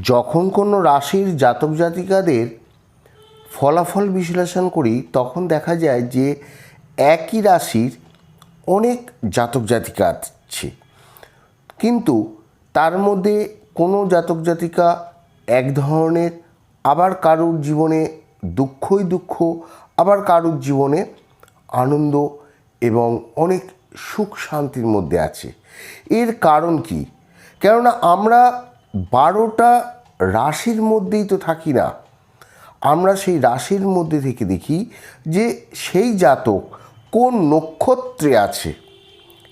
যখন কোনো রাশির জাতক জাতিকাদের ফলাফল বিশ্লেষণ করি, তখন দেখা যায় যে একই রাশির অনেক জাতক জাতিকা আছে। কিন্তু তার মধ্যে কোনো জাতক জাতিকা এক ধরনের, আবার কারুর জীবনে দুঃখই দুঃখ, আবার কারুর জীবনে আনন্দ এবং অনেক সুখ শান্তির মধ্যে আছে। এর কারণ কি? কেননা আমরা বারোটা রাশির মধ্যেই তো থাকি না। আমরা সেই রাশির মধ্যে থেকে দেখি যে সেই জাতক কোন নক্ষত্রে আছে।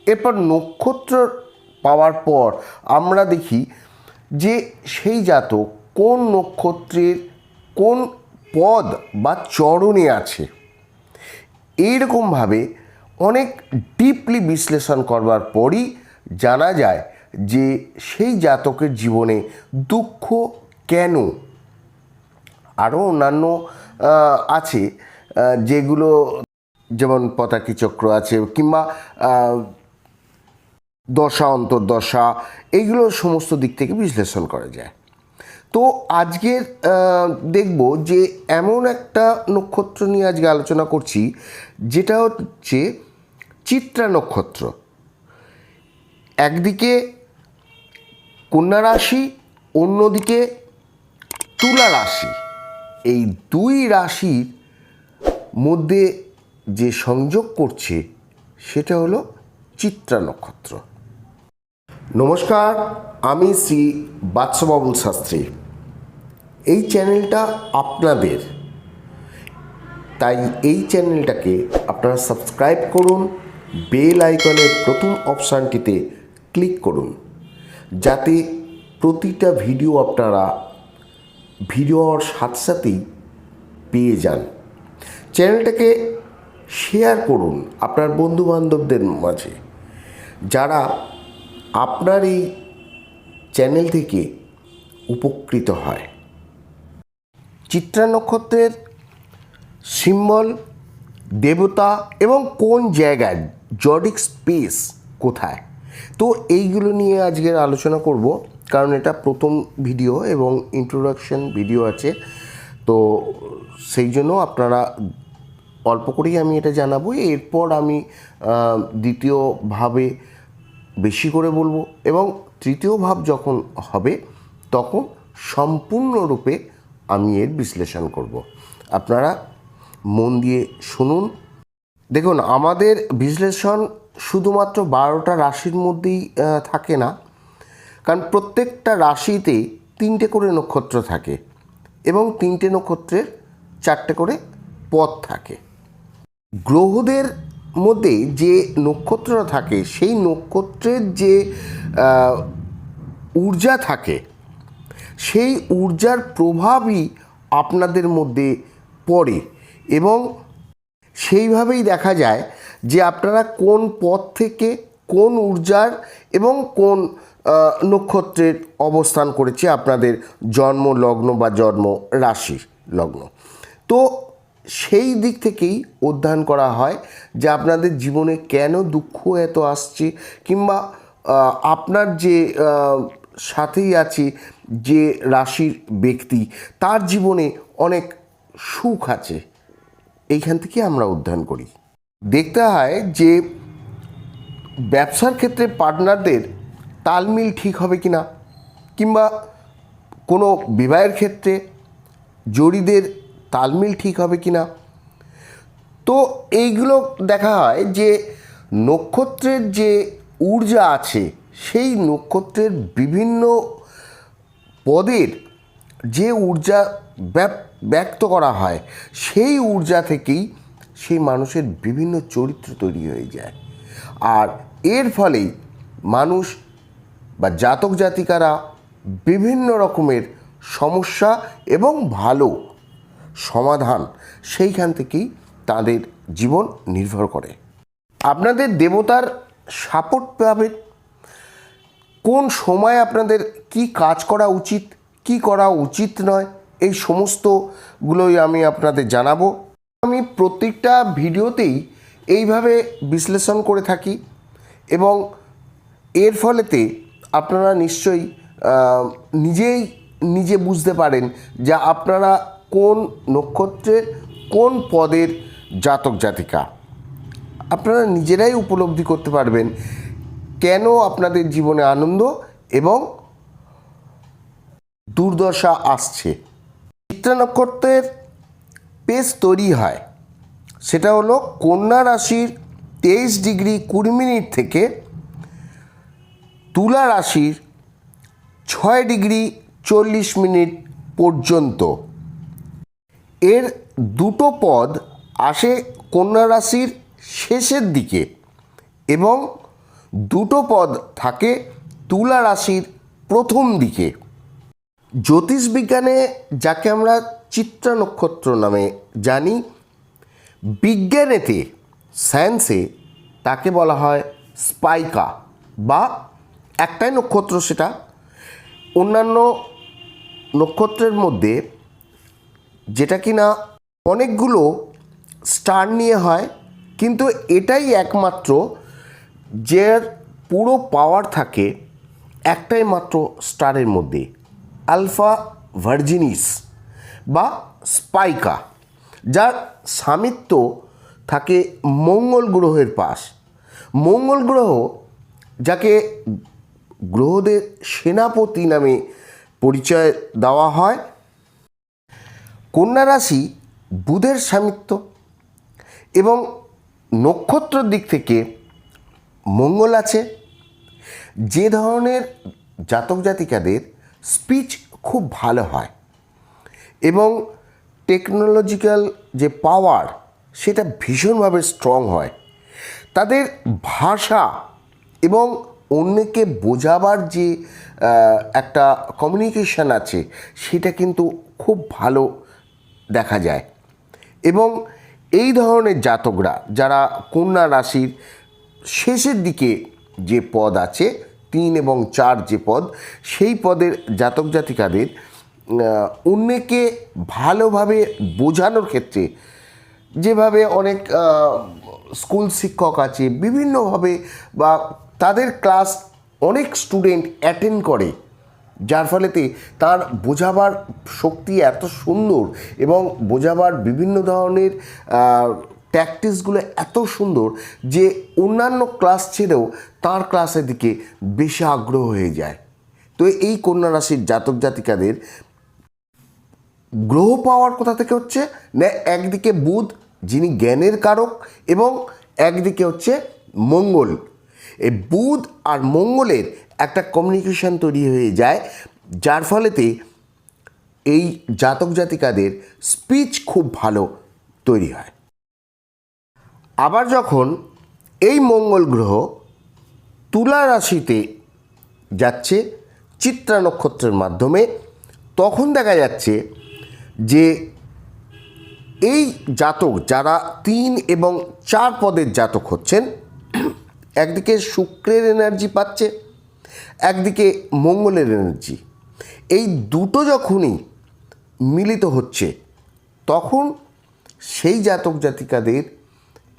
এরপর নক্ষত্র পাওয়ার পর আমরা দেখি যে সেই জাতক কোন নক্ষত্রের কোন পদ বা চরণে আছে। এইরকমভাবে অনেক ডিপলি বিশ্লেষণ করবার পরই জানা যায় যে সেই জাতকের জীবনে দুঃখ কেন? আরও অন্যান্য আছে যেগুলো যেমন পতাকি চক্র আছে কিংবা দশা, অন্তর্দশা, এইগুলো সমস্ত দিক থেকে বিশ্লেষণ করা যায়। তো আজকের দেখব যে এমন একটা নক্ষত্র নিয়ে আজকে আলোচনা করছি, যেটা হচ্ছে চিত্রা নক্ষত্র। একদিকে কন্যা রাশি, অন্যদিকে তুলা রাশি। এই দুই রাশির মধ্যে যে সংযোগ করছে, সেটা হলো চিত্রা নক্ষত্র। নমস্কার, আমি শ্রী বাৎসবাবুল শাস্ত্রী। এই চ্যানেলটা আপনাদের। তাই এই চ্যানেলটাকে আপনারা সাবস্ক্রাইব করুন, বেল আইকনের প্রথম অপশানটিতে ক্লিক করুন। যাতে প্রতিটা ভিডিও আপনারা ভিডিওর সাথে সাথেই পেয়ে যান। চ্যানেলটাকে শেয়ার করুন আপনার বন্ধুবান্ধবদের মাঝে। যারা আপনার এই চ্যানেল থেকে উপকৃত হয়। চিত্রা নক্ষত্রের সিম্বল দেবতা এবং কোন জায়গায়? জডিক স্পেস কোথায়? তো এইগুলো নিয়ে আজকের আলোচনা করব। কারণ এটা প্রথম ভিডিও এবং ইন্ট্রোডাকশন ভিডিও আছে। তো সেই জন্য আপনারা অল্প করেই আমি এটা জানাব। এরপর আমি দ্বিতীয়ভাবে বেশি করে বলব এবং তৃতীয় ভাব যখন হবে, তখন সম্পূর্ণরূপে আমি এর বিশ্লেষণ করব। আপনারা মন দিয়ে শুনুন। দেখুন, আমাদের বিশ্লেষণ শুধুমাত্র বারোটা রাশির মধ্যেই থাকে না। কারণ প্রত্যেকটা রাশিতে তিনটে করে নক্ষত্র থাকে এবং তিনটে নক্ষত্রের চারটে করে পথ থাকে। গ্রহদের মধ্যে যে নক্ষত্ররা থাকে, সেই নক্ষত্রের যে ঊর্জা থাকে, সেই ঊর্জার প্রভাবই আপনাদের মধ্যে পড়ে এবং সেইভাবেই দেখা যায় যে আপনারা কোন পথ থেকে কোন ঊর্জার এবং কোন নক্ষত্রের অবস্থান করেছে আপনাদের জন্ম, লগ্ন বা জন্ম রাশি লগ্ন। তো সেই দিক থেকেই অধ্যয়ন করা হয় যে আপনাদের জীবনে কেন দুঃখ এত আসছে কিংবা আপনার যে সাথেই আছে যে রাশির ব্যক্তি, তার জীবনে অনেক সুখ আছে। এইখান থেকে আমরা অধ্যয়ন করি। দেখতে হয় যে ব্যবসার ক্ষেত্রে পার্টনারদের তালমিল ঠিক হবে কি না, কিংবা কোনো বিবাহের ক্ষেত্রে জড়িদের তালমিল ঠিক হবে কি না। তো এইগুলো দেখা হয় যে নক্ষত্রের যে ঊর্জা আছে, সেই নক্ষত্রের বিভিন্ন পদের যে ঊর্জা ব্যক্ত করা হয়, সেই ঊর্জা থেকেই সেই মানুষের বিভিন্ন চরিত্র তৈরি হয়ে যায়। আর এর ফলেই মানুষ বা জাতক জাতিকারা বিভিন্ন রকমের সমস্যা এবং ভালো সমাধান সেইখান থেকেই তাদের জীবন নির্ভর করে। আপনাদের দেবতার সাপোর্ট পাবেন। কোন সময় আপনাদের কি কাজ করা উচিত, কি করা উচিত নয়, এই সমস্তগুলোই আমি আপনাদের জানাব। প্রত্যেকটা ভিডিওতেই এইভাবে বিশ্লেষণ করে থাকি এবং এর ফলেতে আপনারা নিশ্চয়ই নিজেই নিজে বুঝতে পারেন যে আপনারা কোন নক্ষত্রের কোন পদের জাতক জাতিকা। আপনারা নিজেরাই উপলব্ধি করতে পারবেন কেন আপনাদের জীবনে আনন্দ এবং দুর্দশা আসছে। চিত্রা নক্ষত্রের পেজ তৈরি হয় সেটা হলো কন্যা রাশির তেইশ ডিগ্রি কুড়ি মিনিট থেকে তুলা রাশির ছয় ডিগ্রি চল্লিশ মিনিট পর্যন্ত। এর দুটো পদ আসে কন্যা রাশির শেষের দিকে এবং দুটো পদ থাকে তুলা রাশির প্রথম দিকে। জ্যোতিষবিজ্ঞানে যাকে আমরা চিত্রা নক্ষত্র নামে জানি বিজ্ঞানেতে সায়েন্সে তাকে বলা হয় স্পাইকা বা একটাই নক্ষত্র সেটা। অন্যান্য নক্ষত্রের মধ্যে যেটা কি না অনেকগুলো স্টার নিয়ে হয়, কিন্তু এটাই একমাত্র যে পুরো পাওয়ার থাকে একটাই মাত্র স্টারের মধ্যে, আলফা ভার্জিনিস বা স্পাইকা। যার স্বামিত্ব থাকে মঙ্গল গ্রহের পাশ। মঙ্গল গ্রহ যাকে গ্রহদের সেনাপতি নামে পরিচয় দেওয়া হয়। কন্যা রাশি বুধের স্বামিত্ব এবং নক্ষত্রের দিক থেকে মঙ্গল আছে। যে ধরনের জাতক জাতিকাদের স্পিচ খুব ভালো হয় এবং টেকনোলজিক্যাল যে পাওয়ার সেটা ভীষণভাবে স্ট্রং হয়। তাদের ভাষা এবং অন্যকে বোঝাবার যে একটা কমিউনিকেশান আছে, সেটা কিন্তু খুব ভালো দেখা যায়। এবং এই ধরনের জাতকরা, যারা কন্যা রাশির শেষের দিকে যে পদ আছে, তিন এবং চার যে পদ, সেই পদের জাতক জাতিকাদের অন্যকে ভালোভাবে বোঝানোর ক্ষেত্রে যেভাবে অনেক স্কুল শিক্ষক আছে, বিভিন্নভাবে বা তাদের ক্লাস অনেক স্টুডেন্ট অ্যাটেন্ড করে, যার ফলেতে তার বোঝাবার শক্তি এত সুন্দর এবং বোঝাবার বিভিন্ন ধরনের ট্যাকটিক্সগুলো এত সুন্দর যে অন্যান্য ক্লাস ছেড়েও তার ক্লাসের দিকে বেশি আগ্রহ হয়ে যায়। তো এই কন্যা রাশির জাতক জাতিকাদের গ্রহ পাওয়ার কোথা থেকে হচ্ছে, না একদিকে বুধ, যিনি জ্ঞানের কারক, এবং একদিকে হচ্ছে মঙ্গল। এই বুধ আর মঙ্গলের একটা কমিউনিকেশন তৈরি হয়ে যায়, যার ফলেতে এই জাতক জাতিকাদের স্পিচ খুব ভালো তৈরি হয়। আবার যখন এই মঙ্গল গ্রহ তুলা রাশিতে যাচ্ছে, চিত্রা নক্ষত্রের মাধ্যমে, তখন দেখা যাচ্ছে যে এই জাতক যারা তিন এবং চার পদের জাতক হচ্ছেন, একদিকে শুক্রের এনার্জি পাচ্ছে, একদিকে মঙ্গলের এনার্জি এই দুটো যখনই মিলিত হচ্ছে, তখন সেই জাতক জাতিকাদের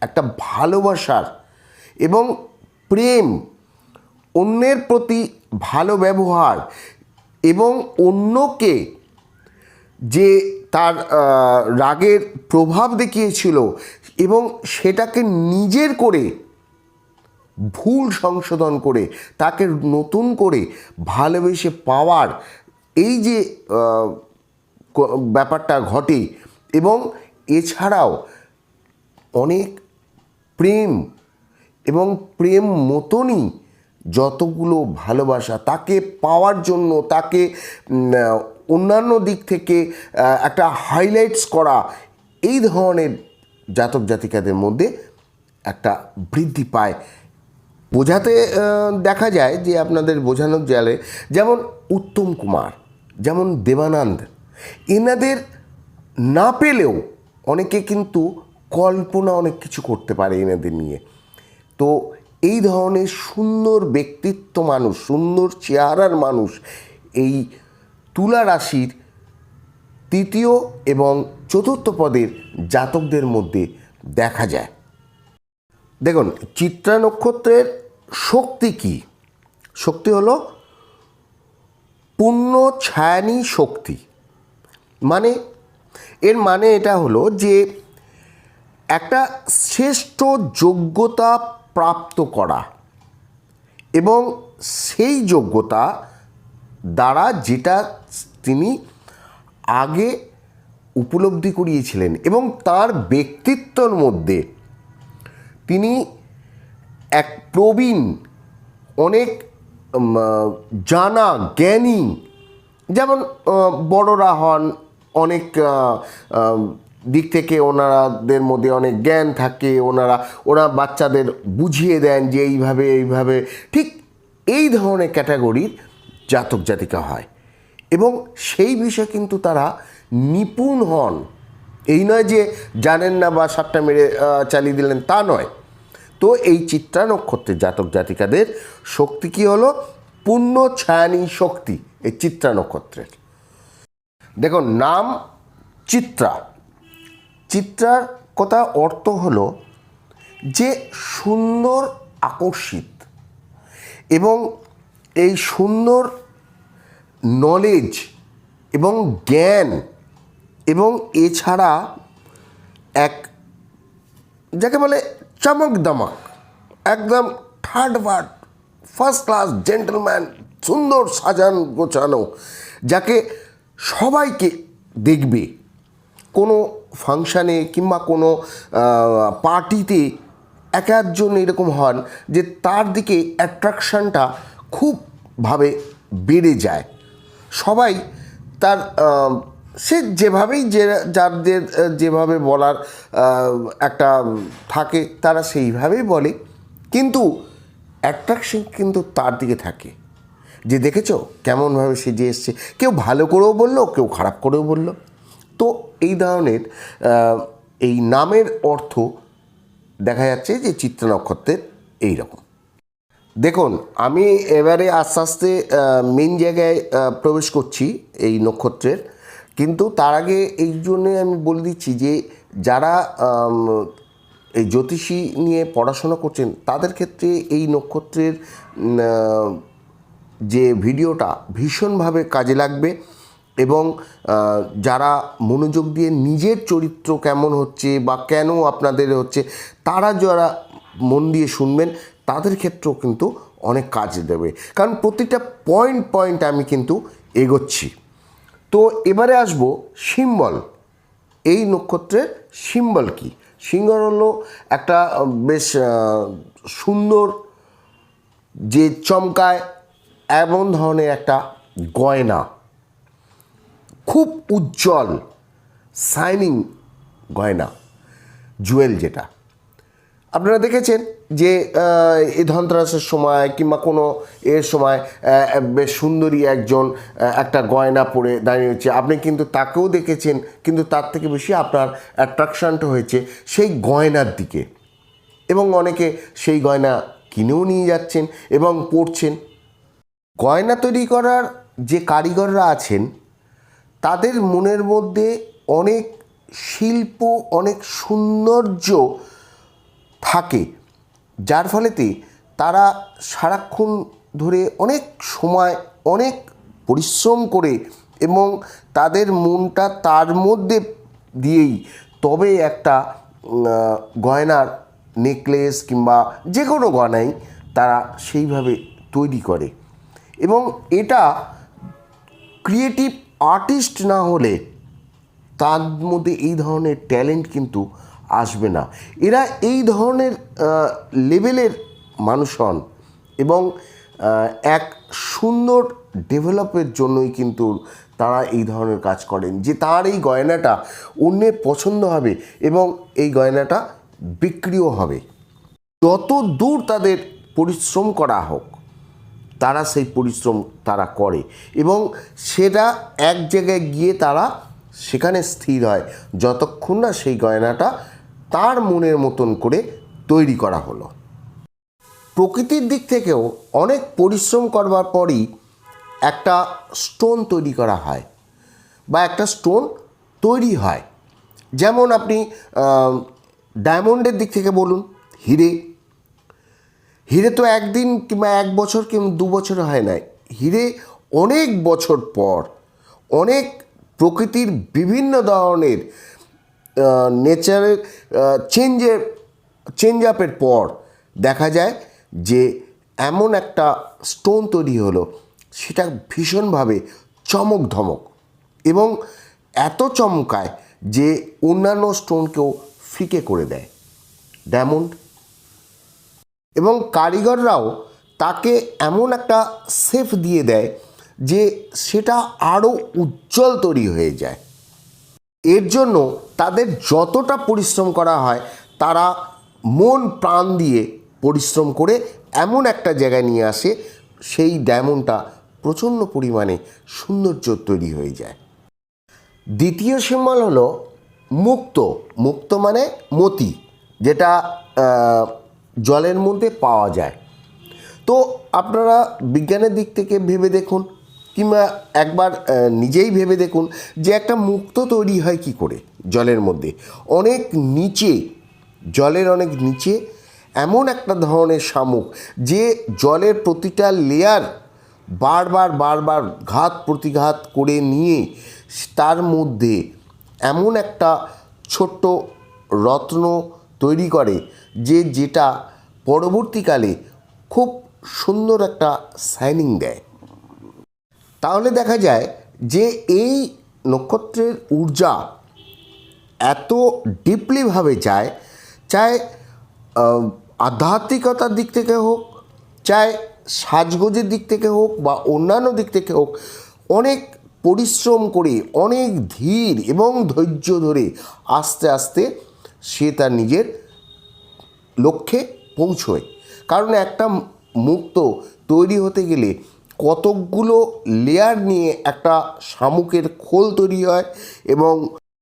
একটা ভালোবাসার এবং প্রেম, অন্যের প্রতি ভালো ব্যবহার এবং অন্যকে যে তার রাগের প্রভাব দেখিয়েছিল এবং সেটাকে নিজের করে ভুল সংশোধন করে, তাকে নতুন করে ভালোবেসে পাওয়ার এই যে ব্যাপারটা ঘটে এবং এছাড়াও অনেক প্রেম এবং প্রেম মতনই যতগুলো ভালোবাসা তাকে পাওয়ার জন্য, তাকে অন্যান্য দিক থেকে একটা হাইলাইটস করা, এই ধরনের জাতক জাতিকাদের মধ্যে একটা বৃদ্ধি পায়। বোঝাতে দেখা যায় যে আপনাদের বোঝানোর জালে যেমন উত্তম কুমার, যেমন দেবানন্দ, এনাদের না পেলেও অনেকে কিন্তু কল্পনা অনেক কিছু করতে পারে এনাদের নিয়ে। তো এই ধরনের সুন্দর ব্যক্তিত্ব মানুষ, সুন্দর চেহারার মানুষ এই তুলা রাশির তৃতীয় এবং চতুর্থ পদের জাতকদের মধ্যে দেখা যায়। দেখুন, চিত্রা নক্ষত্রের শক্তি কি? শক্তি হলো পূর্ণ ছায়ানি শক্তি। মানে এর মানে এটা হলো যে একটা শ্রেষ্ঠ যোগ্যতা প্রাপ্ত করা এবং সেই যোগ্যতা দ্বারা যেটা তিনি আগে উপলব্ধি করিয়েছিলেন এবং তার ব্যক্তিত্বর মধ্যে তিনি এক প্রবীণ, অনেক জানা, জ্ঞানী, যেমন বড়রা হন, অনেক দিক থেকে ওনারাদের মধ্যে অনেক জ্ঞান থাকে, ওনারা, ওরা বাচ্চাদের বুঝিয়ে দেন যে এইভাবে এইভাবে, ঠিক এই ধরনের ক্যাটাগরির জাতক জাতিকা হয়। এবং সেই বিষয়ে কিন্তু তারা নিপুণ হন। এই নয় যে জানেন না বা সাতটা মেরে চালিয়ে দিলেন, তা নয়। তো এই চিত্রা নক্ষত্রের জাতক জাতিকাদের শক্তি কি হলো? পূর্ণ ছায়ানী শক্তি এই চিত্রা নক্ষত্রের দেখুন, নাম চিত্রা। চিত্রার কথা অর্থ হলো যে সুন্দর আকর্ষিত। এবং এই সুন্দর নলেজ এবং জ্ঞান এবং এছাড়া এক, যাকে বলে চমক দমক একদম third bird first class gentleman সুন্দর সাজান গোছানো, যাকে সবাইকে দেখবে। কোনো ফাংশানে কিংবা কোনো পার্টিতে এক একজন এরকম হন যে তার দিকে অ্যাট্রাকশানটা খুবভাবে বেড়ে যায়। সবাই তার সে যেভাবেই যে, যাদের যেভাবে বলার একটা থাকে, তারা সেইভাবেই বলে। কিন্তু অ্যাট্রাকশন কিন্তু তার দিকে থাকে। যে দেখেছ কেমনভাবে সে যে এসছে, কেউ ভালো করেও বলল, কেউ খারাপ করেও বলল। তো এই ধরনের এই নামের অর্থ দেখা যাচ্ছে যে চিত্র নক্ষত্রের এই রকম দেখুন, আমি এবারে আস্তে আস্তে মেন জায়গায় প্রবেশ করছি এই নক্ষত্রের। কিন্তু তার আগে এই জন্যে আমি বলে দিচ্ছি যে, যারা এই জ্যোতিষী নিয়ে পড়াশোনা করছেন, তাদের ক্ষেত্রে এই নক্ষত্রের যে ভিডিওটা ভীষণভাবে কাজে লাগবে এবং যারা মনোযোগ দিয়ে নিজের চরিত্র কেমন হচ্ছে বা কেন আপনাদের হচ্ছে, তারা যারা মন দিয়ে শুনবেন তাদের ক্ষেত্রেও কিন্তু অনেক কাজ দেবে। কারণ প্রতিটা পয়েন্ট পয়েন্ট আমি কিন্তু এগোচ্ছি। তো এবারে আসব সিম্বল। এই নক্ষত্রের সিম্বল কি? সিঙ্গল হলো একটা বেশ সুন্দর যে চমকায় এমন ধরনের একটা গয়না। খুব উজ্জ্বল সাইনিং গয়না জুয়েল যেটা। আপনারা দেখেছেন যে এই ধনতেরাসের সময় কিংবা কোনো এর সময় বেশ সুন্দরী একজন একটা গয়না পরে দাঁড়িয়ে রয়েছে। আপনি কিন্তু তাকেও দেখেছেন, কিন্তু তার থেকে বেশি আপনার অ্যাট্রাকশানটা হয়েছে সেই গয়নার দিকে। এবং অনেকে সেই গয়না কিনেও নিয়ে যাচ্ছেন এবং পরছেন। গয়না তৈরি করার যে কারিগররা আছেন, তাদের মনের মধ্যে অনেক শিল্প, অনেক সৌন্দর্য থাকে। যার ফলেতে তারা সারাক্ষণ ধরে অনেক সময়, অনেক পরিশ্রম করে এবং তাদের মনটা তার মধ্যে দিয়েই তবে একটা গয়নার নেকলেস কিংবা যে কোনো গয়নাই তারা সেইভাবে তৈরি করে। এবং এটা ক্রিয়েটিভ আর্টিস্ট না হলে তার মধ্যে এই ধরনের ট্যালেন্ট কিন্তু আসবে না। এরা এই ধরনের লেভেলের মানুষ হন এবং এক সুন্দর ডেভেলপের জন্যই কিন্তু তারা এই ধরনের কাজ করেন, যে তার এই গয়নাটা অন্যের পছন্দ হবে এবং এই গয়নাটা বিক্রিও হবে। যত দূর তাদের পরিশ্রম করা হোক, তারা সেই পরিশ্রম তারা করে এবং সেটা এক জায়গায় গিয়ে তারা সেখানে স্থির হয়, যতক্ষণ না সেই গয়নাটা তার মনের মতন করে তৈরি করা হলো। প্রকৃতির দিক থেকেও অনেক পরিশ্রম করবার পরই একটা স্টোন তৈরি করা হয় বা একটা স্টোন তৈরি হয়। যেমন আপনি ডায়মন্ডের দিক থেকে বলুন, হিরে। হিরে তো একদিন কিংবা এক বছর কিংবা দু বছর হয় না হিরে অনেক বছর পর অনেক প্রকৃতির বিভিন্ন ধরনের নেচারের চেঞ্জের চেঞ্জ আপের পর দেখা যায় যে এমন একটা স্টোন তৈরি হলো, সেটা ভীষণভাবে চমক ধমক এবং এত চমকায় যে অন্যান্য স্টোনকেও ফিকে করে দেয়। ডায়মন্ড এবং কারিগররাও তাকে এমন একটা সেফ দিয়ে দেয় যে সেটা আরও উজ্জ্বল তৈরি হয়ে যায়। এর জন্য তাদের যতটা পরিশ্রম করা হয়, তারা মন প্রাণ দিয়ে পরিশ্রম করে এমন একটা জায়গায় নিয়ে আসে, সেই ডায়মন্ডটা প্রচণ্ড পরিমাণে সৌন্দর্য তৈরি হয়ে যায়। দ্বিতীয় সিম্বল হলো মুক্ত। মুক্ত মানে মতি, যেটা জলের মধ্যে পাওয়া যায়। তো আপনারা বিজ্ঞানের দিক থেকে ভেবে দেখুন কিংবা একবার নিজেই ভেবে দেখুন যে একটা মুক্ত তৈরি হয় কি করে জলের মধ্যে। অনেক নিচে, জলের অনেক নিচে এমন একটা ধরনের শামুক যে জলের প্রতিটা লেয়ার বারবার বারবার ঘাত প্রতিঘাত করে নিয়ে তার মধ্যে এমন একটা ছোট্ট রত্ন তৈরি করে যে যেটা পরবর্তীকালে খুব সুন্দর একটা সাইনিং দেয়। তাহলে দেখা যায় যে এই নক্ষত্রের ঊর্জা এত ডিপলিভাবে যায় চায় আধ্যাত্মিকতার দিক থেকে হোক চায় সাজগোজের দিক থেকে হোক বা অন্যান্য দিক থেকে হোক, অনেক পরিশ্রম করে, অনেক ধীর এবং ধৈর্য ধরে আস্তে আস্তে সে তার নিজের লক্ষ্যে পৌঁছয়। কারণ একটা মুক্ত তৈরি হতে গেলে কতকগুলো লেয়ার নিয়ে একটা শামুকের খোল তৈরি হয় এবং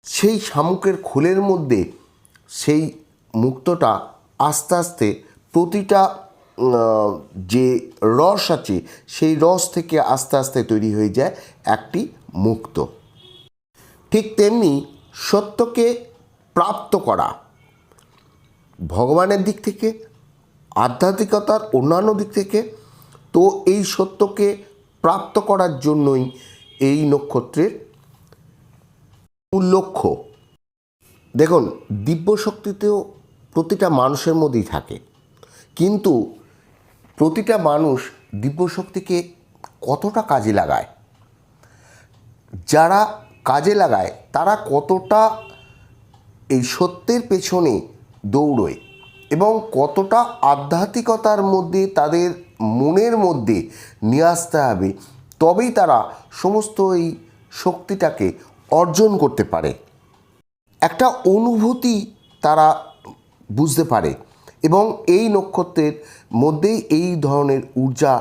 সেই শামুকের খোলের মধ্যে সেই মুক্তটা আস্তে আস্তে প্রতিটা যে রস আছে সেই রস থেকে আস্তে আস্তে তৈরি হয়ে যায় একটি মুক্ত। ঠিক তেমনি সত্যকে প্রাপ্ত করা ভগবানের দিক থেকে, আধ্যাত্মিকতার অন্যান্য দিক থেকে তো এই সত্যকে প্রাপ্ত করার জন্যই এই নক্ষত্রের মূল লক্ষ্য। দেখুন দিব্য শক্তিতেও প্রতিটা মানুষের মধ্যেই থাকে। কিন্তু প্রতিটা মানুষ দিব্য শক্তিকে কতটা কাজে লাগায়? যারা কাজে লাগায়, তারা কতটা এই সত্যের পেছনে দৌড়োয় এবং কতটা আধ্যাত্মিকতার মধ্যে তাদের মনের মধ্যে নিয়ে আসতে হবে, তবেই তারা সমস্ত এই শক্তিটাকে অর্জন করতে পারে। একটা অনুভূতি তারা বুঝতে পারে এবং এই নক্ষত্রের মধ্যেই এই ধরনের ঊর্জা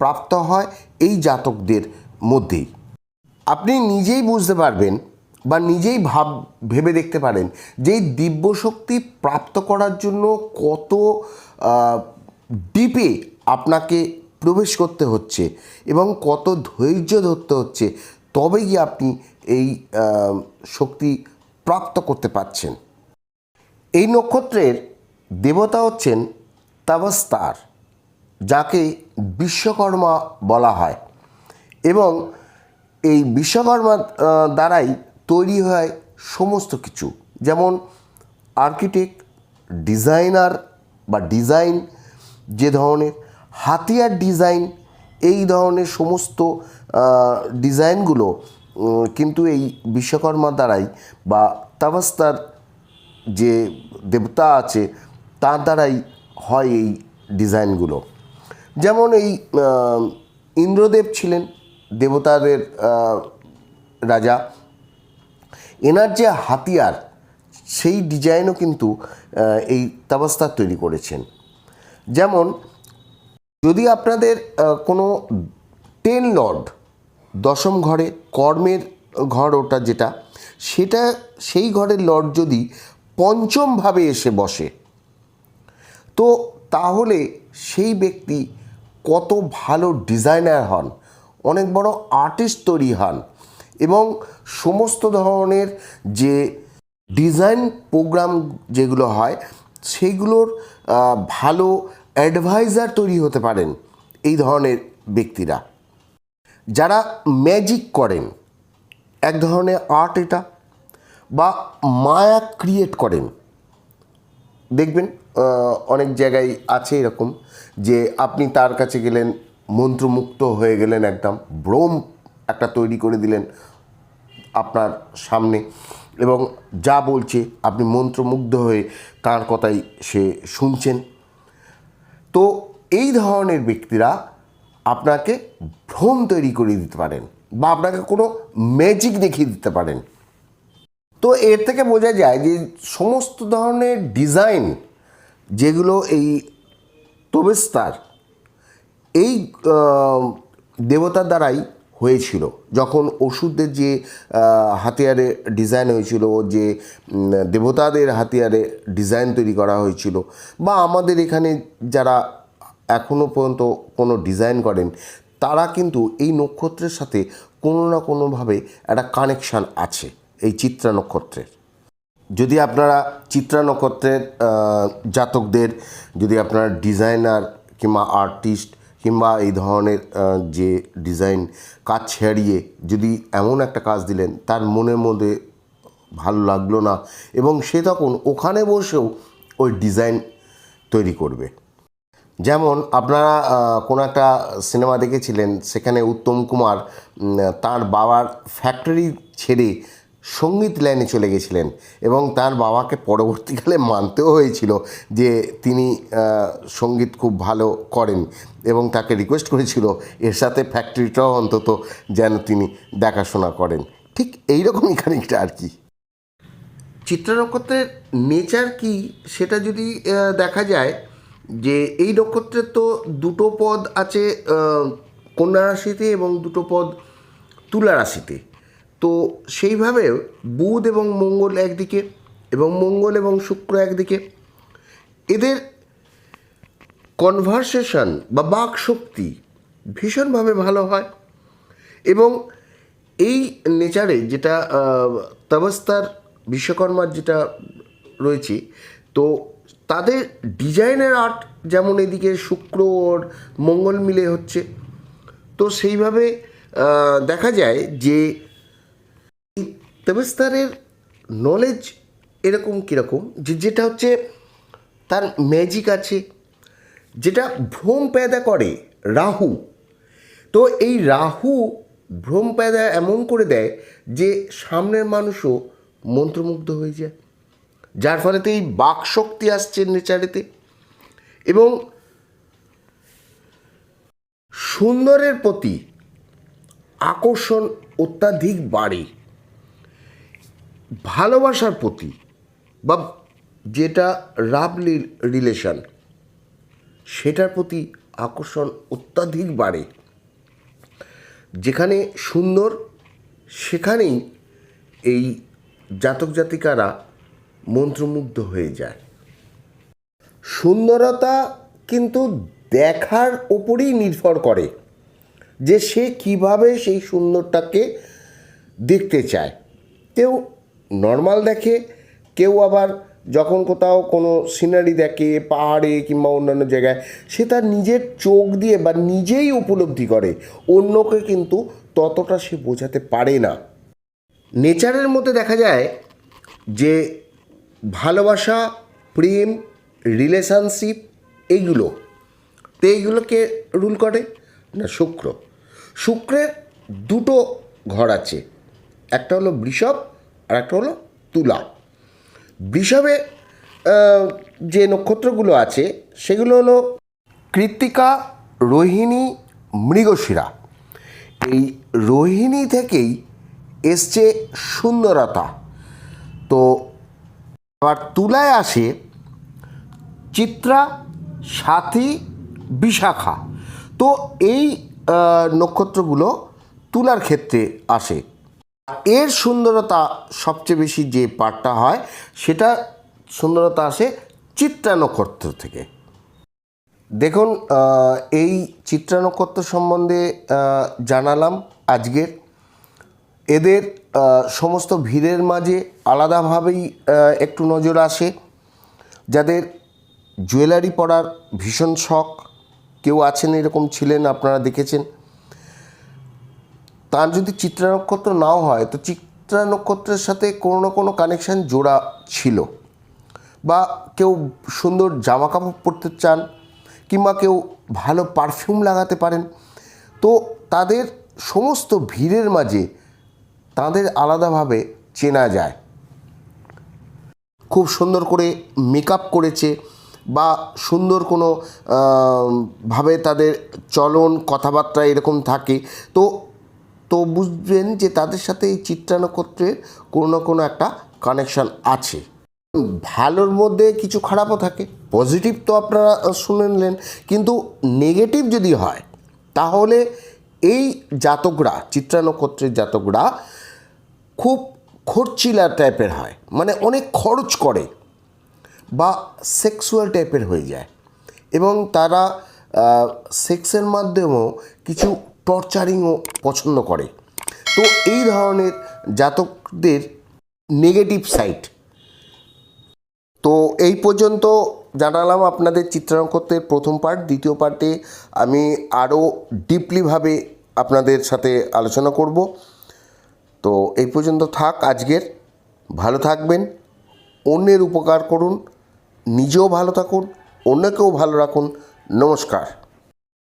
প্রাপ্ত হয় এই জাতকদের মধ্যেই। আপনি নিজেই বুঝতে পারবেন বা নিজেই ভাব, ভেবে দেখতে পারেন যে এই দিব্য শক্তি প্রাপ্ত করার জন্য কত ডিপে আপনাকে প্রবেশ করতে হচ্ছে এবং কত ধৈর্য ধরতে হচ্ছে তবে গিয়ে আপনি এই শক্তি প্রাপ্ত করতে পারছেন। এই নক্ষত্রের দেবতা হচ্ছেন তাবস্তার, যাকে বিশ্বকর্মা বলা হয় এবং এই বিশ্বকর্মা দ্বারাই তৈরি হয় সমস্ত কিছু। যেমন আর্কিটেক্ট, ডিজাইনার বা ডিজাইন যে ধরনের হাতিয়ার ডিজাইন, এই ধরনের সমস্ত ডিজাইনগুলো কিন্তু এই বিশ্বকর্মা দ্বারাই বা তাবাস্তার যে দেবতা আছে, তার দ্বারাই হয় এই ডিজাইনগুলো। যেমন এই ইন্দ্রদেব ছিলেন দেবতাদের রাজা। এনার যে হাতিয়ার, সেই ডিজাইনও কিন্তু এই তাবাস্তার তৈরি করেছেন। যেমন যদি আপনাদের কোনো টেন লর্ড দশম ঘরে কর্মের ঘর ওটা যেটা, সেটা, সেই ঘরের লর্ড যদি পঞ্চমভাবে এসে বসে, তো তাহলে সেই ব্যক্তি কত ভালো ডিজাইনার হন, অনেক বড় আর্টিস্ট তৈরি হন এবং সমস্ত ধরনের যে ডিজাইন প্রোগ্রাম যেগুলো হয় সেইগুলোর ভালো অ্যাডভাইজার তৈরি হতে পারেন এই ধরনের ব্যক্তিরা। যারা ম্যাজিক করেন, এক ধরনের আর্ট এটা, বা মায়া ক্রিয়েট করেন। দেখবেন অনেক জায়গায় আছে এরকম যে আপনি তার কাছে গেলেন মন্ত্রমুক্ত হয়ে গেলেন একদম ব্রোম একটা তৈরি করে দিলেন আপনার সামনে এবং যা বলছে, আপনি মন্ত্রমুগ্ধ হয়ে তার কথাই সে শুনছেন। তো এই ধরনের ব্যক্তিরা আপনাকে ভ্রম তৈরি করে দিতে পারেন বা আপনাকে কোনো ম্যাজিক দেখিয়ে দিতে পারেন। তো এর থেকে বোঝা যায় যে সমস্ত ধরনের ডিজাইন যেগুলো এই তবেস্তার এই দেবতার দ্বারাই হয়েছিল। যখন ওষুধের যে হাতিয়ারে ডিজাইন হয়েছিল, যে দেবতাদের হাতিয়ারে ডিজাইন তৈরি করা হয়েছিল, বা আমাদের এখানে যারা এখনও পর্যন্ত কোনো ডিজাইন করেন, তারা কিন্তু এই নক্ষত্রের সাথে কোনো না কোনোভাবে একটা কানেকশান আছে, এই চিত্রা নক্ষত্রের। যদি আপনারা চিত্রা নক্ষত্রের জাতকদের, যদি আপনারা ডিজাইনার কিংবা আর্টিস্ট কিংবা এই ধরনের যে ডিজাইন কাজ ছাড়িয়ে যদি এমন একটা কাজ দিলেন, তার মনের মধ্যে ভালো লাগল না এবং সে তখন ওখানে বসেও ওই ডিজাইন তৈরি করবে। যেমন আপনারা কোনো একটা সিনেমা দেখেছিলেন, সেখানে উত্তম কুমার তার বাবার ফ্যাক্টরি ছেড়ে সংগীত লাইনে চলে গেছিলেন এবং তার বাবাকে পরবর্তীকালে মানতেও হয়েছিল যে তিনি সংগীত খুব ভালো করেন এবং তাকে রিকোয়েস্ট করেছিল এর সাথে ফ্যাক্টরিটাও অন্তত যেন তিনি দেখাশোনা করেন। ঠিক এইরকমই খানিকটা আর কি। চিত্র নক্ষত্রের নেচার কি সেটা যদি দেখা যায় যে এই নক্ষত্রের তো দুটো পদ আছে কন্যা রাশিতে এবং দুটো পদ তুলা রাশিতে। তো সেইভাবে বুধ এবং মঙ্গল একদিকে এবং মঙ্গল এবং শুক্র একদিকে। এদের কনভারসেশন বা বাক শক্তি ভীষণভাবে ভালো হয় এবং এই নেচারে যেটা তবস্তার বিশ্বকর্মার যেটা রয়েছে, তো তাদের ডিজাইনের আর্ট যেমন এদিকে শুক্র ওর মঙ্গল মিলে হচ্ছে। তো সেইভাবে দেখা যায় যে এই নলেজ এরকম কীরকম? যে যেটা হচ্ছে তার ম্যাজিক আছে, যেটা ভ্রম পেদা করে, রাহু। তো এই রাহু ভ্রম পেদা এমন করে দেয় যে সামনের মানুষও মন্ত্রমুগ্ধ হয়ে যায়। যার ফলেতে এই বাক শক্তি আসছে নেচারেতে। এবং সুন্দরের প্রতি আকর্ষণ অত্যাধিক বাড়ে। ভালোবাসার প্রতি বা যেটা রাব রিলেশন সেটার প্রতি আকর্ষণ অত্যাধিক বাড়ে। যেখানে সুন্দর, সেখানেই এই জাতক জাতিকারা মন্ত্রমুগ্ধ হয়ে যায়। সুন্দরতা কিন্তু দেখার ওপরেই নির্ভর করে যে সে কীভাবে সেই সুন্দরটাকে দেখতে চায়। কেউ নর্মাল দেখে, কেউ আবার যখন কোথাও কোনো সিনারি দেখে, পাহাড়ে কিংবা অন্যান্য জায়গায়, সে তার নিজের চোখ দিয়ে বা নিজেই উপলব্ধি করে। অন্যকে কিন্তু ততটা সে বোঝাতে পারে না। নেচারের মধ্যে দেখা যায় যে ভালোবাসা, প্রেম রিলেশনশিপ এইগুলো, তো এইগুলোকে রুল করে না শুক্র। শুক্রের দুটো ঘর আছে। একটা হলো বৃষভ আর একটা হলো তুলা। বৃষভে যে নক্ষত্রগুলো আছে, সেগুলো হলো কৃত্তিকা, রোহিণী, মৃগশিরা। এই রোহিণী থেকেই এসছে সুন্দরতা। তো আবার তুলায় আসে চিত্রা, সাথী, বিশাখা। তো এই নক্ষত্রগুলো তুলার ক্ষেত্রে আসে। এর সুন্দরতা সবচেয়ে বেশি যে পার্টটা হয়, সেটা সুন্দরতা আসে চিত্রা নক্ষত্র থেকে। দেখুন এই চিত্রা নক্ষত্র সম্বন্ধে জানালাম আজকের। এদের সমস্ত ভিড়ের মাঝে আলাদাভাবেই একটু নজর আসে। যাদের জুয়েলারি পরার ভীষণ শখ, কেউ আছেন এরকম ছিলেন, আপনারা দেখেছেন। তার যদি চিত্রা নক্ষত্র নাও হয়, তো চিত্রা নক্ষত্রের সাথে কোনো না কোনো কানেকশান জোড়া ছিল। বা কেউ সুন্দর জামা কাপড় পরতে চান, কিংবা কেউ ভালো পারফিউম লাগাতে পারেন, তো তাদের সমস্ত ভিড়ের মাঝে তাদের আলাদাভাবে চেনা যায়। খুব সুন্দর করে মেকআপ করেছে, বা সুন্দর কোনো ভাবে তাদের চলন, কথাবার্তা এরকম থাকে। তো তো বুঝবেন যে তাদের সাথে এই চিত্রা নক্ষত্রের কোনো না কোনো একটা কানেকশান আছে। ভালোর মধ্যে কিছু খারাপও থাকে পজিটিভ তো আপনারা শুনে নিলেন। কিন্তু নেগেটিভ যদি হয়, তাহলে এই জাতকরা চিত্রা নক্ষত্রের জাতকরা খুব খরচিলা টাইপের হয়। মানে অনেক খরচ করে বা সেক্সুয়াল টাইপের হয়ে যায়। এবং তারা সেক্সের মাধ্যমেও কিছু টর্চারিংও পছন্দ করে। তো এই ধরনের জাতকদের নেগেটিভ সাইড তো এই পর্যন্ত জানালাম আপনাদের চিত্রাঙ্কত্বের প্রথম পার্ট দ্বিতীয় পার্টে আমি আরও ডিপলিভাবে আপনাদের সাথে আলোচনা করব। তো এই পর্যন্ত থাক আজকের। ভালো থাকবেন। অন্যের উপকার করুন। নিজেও ভালো থাকুন। অন্যকেও ভালো রাখুন। নমস্কার।